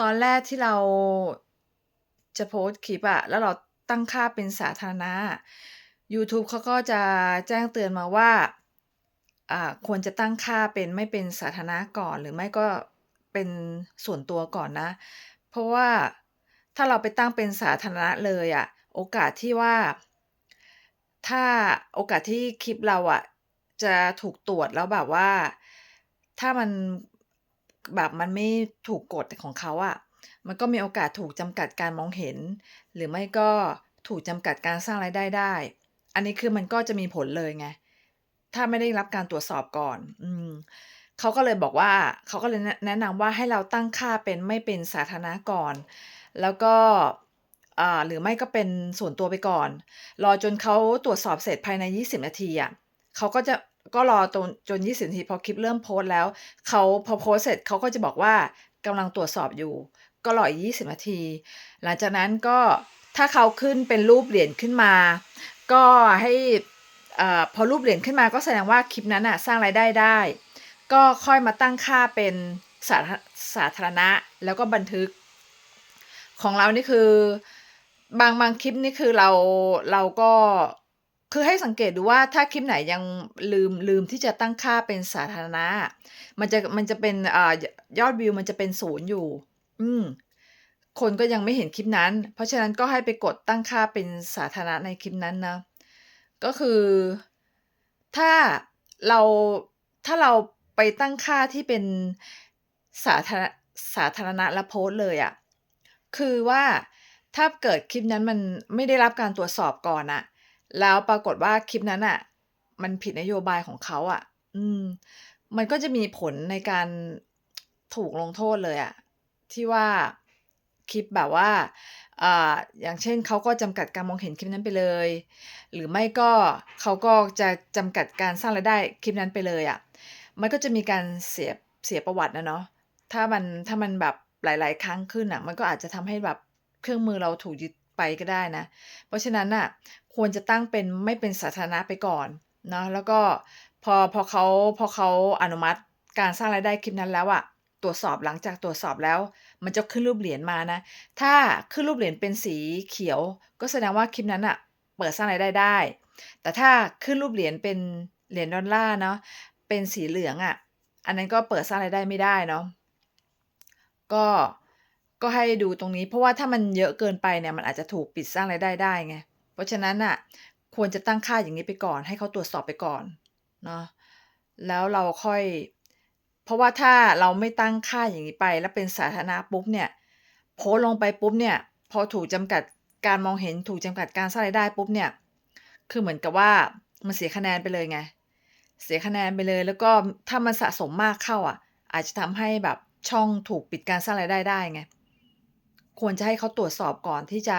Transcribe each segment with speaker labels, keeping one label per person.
Speaker 1: ตอนแรกที่เราจะโพสต์คลิปอะแล้วเราตั้งค่าเป็นสาธารณะยูทูบเขาก็จะแจ้งเตือนมาว่าควรจะตั้งค่าเป็นไม่เป็นสาธารณะก่อน หรือไม่ก็เป็นส่วนตัวก่อนนะ เพราะว่าถ้าเราไปตั้งเป็นสาธารณะเลยอะโอกาสที่ว่า ถ้าโอกาสที่คลิปเราอะจะถูกตรวจแล้วแบบว่า ถ้ามัน แบบมันไม่ถูกกฎของเขาอะมันก็มีโอกาสถูกจำกัดการมองเห็น หรือไม่ก็ถูกจำกัดการสร้างรายได้ได้ อันนี้คือมันก็จะมีผลเลยไง ถ้าไม่ได้รับการตรวจสอบก่อน อืมเขาก็เลยบอกว่าเขาก็เลยแนะนำว่าให้เราตั้งค่าเป็นไม่เป็นสาธารณะก่อน แล้วก็หรือไม่ก็เป็นส่วนตัวไปก่อน รอจนเขาตรวจสอบเสร็จภายใน 20 นาทีอะเขาก็จะ ก็รอตนจน20นาทีพอคลิปเริ่มโพสต์แล้วเขาพอโพสเสร็จเขาก็จะบอกว่ากำลังตรวจสอบอยู่ ก็รออีก20นาที หลังจากนั้นก็ถ้าเขาขึ้นเป็นรูปเหรียญขึ้นมา ก็ให้อ่พอรูปเหรียญขึ้นมาก็แสดงว่าคลิปนั้นน่ะสร้างรายได้ได้ ก็ค่อยมาตั้งค่าเป็นสาธาสาธารณะแล้วก็บันทึก ของเรานี่คือบางบางคลิปนี่คือเราเราก็ คือให้สังเกตดูว่าถ้าคลิปไหนยังลืมลืมที่จะตั้งค่าเป็นสาธารณะ มันจะมันจะเป็นอ่ายอดวิวมันจะเป็น0อยู่ อืมคนก็ยังไม่เห็นคลิปนั้น เพราะฉะนั้นก็ให้ไปกดตั้งค่าเป็นสาธารณะในคลิปนั้นนะ ก็คือถ้าเราถ้าเราไปตั้งค่าที่เป็นสาธารสาธารณะแล้วโพสต์เลยอะคือว่าถ้าเกิดคลิปนั้นมันไม่ได้รับการตรวจสอบก่อนน่ะ แล้วปรากฏว่าคลิปนั้นน่ะ มันผิดนโยบายของเขาอะอืม มันก็จะมีผลในการถูกลงโทษเลยอะที่ว่าคลิปแบบว่าอ่าอย่างเช่นเขาก็จำกัดการมองเห็นคลิปนั้นไปเลย หรือไม่ก็เขาก็จะจำกัดการสร้างรายได้คลิปนั้นไปเลยอะมันก็จะมีการเสียเสียประวัติอะเนาะถ้ามันถ้ามันแบบหลาย ๆ ครั้งขึ้นน่ะ มันก็อาจจะทำให้แบบเครื่องมือเราถูกยึด ไปก็ได้นะ เพราะฉะนั้นน่ะควรจะตั้งเป็นไม่เป็นสาธารณะไปก่อนเนาะแล้วก็พอพอเขาพอเขาอนุมัติการสร้างรายได้คลิปนั้นแล้วอะตรวจสอบหลังจากตรวจสอบแล้ว มันจะขึ้นรูปเหรียญมานะ ถ้าขึ้นรูปเหรียญเป็นสีเขียว ก็แสดงว่าคลิปนั้นน่ะเปิดสร้างรายได้ได้ แต่ถ้าขึ้นรูปเหรียญเป็นเหรียญดอลลาร์เนาะเป็นสีเหลืองอะอันนั้นก็เปิดสร้างรายได้ไม่ได้เนาะก็ ก็ให้ดูตรงนี้ เพราะว่าถ้ามันเยอะเกินไปเนี่ยมันอาจจะถูกปิดสร้างรายได้ได้ไงเพราะฉะนั้นน่ะควรจะตั้งค่าอย่างงี้ไปก่อน ให้เขาตรวจสอบไปก่อนเนาะแล้วเราค่อย เพราะว่าถ้าเราไม่ตั้งค่าอย่างงี้ไป แล้วเป็นสาธารณะปุ๊บเนี่ยโพสลงไปปุ๊บเนี่ย พอถูกจำกัดการมองเห็นถูกจำกัดการสร้างรายได้ปุ๊บเนี่ย คือเหมือนกับว่ามันเสียคะแนนไปเลยไง เสียคะแนนไปเลย แล้วก็ถ้ามันสะสมมากเข้าอะอาจจะทำให้แบบช่องถูกปิดการสร้างรายได้ได้ไง ควรจะให้เขาตรวจสอบก่อนที่จะ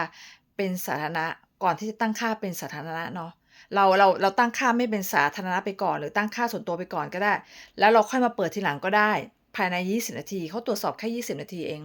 Speaker 1: เป็นสาธารณะ ก่อนที่จะตั้งค่าเป็นสาธารณะเนาะเราเราเราตั้งค่าไม่เป็นสาธารณะไปก่อน หรือตั้งค่าส่วนตัวไปก่อนก็ได้ แล้วเราค่อยมาเปิดทีหลังก็ได้ ภายใน 20 นาทีเขาตรวจสอบแค่ 20 นาทีเอง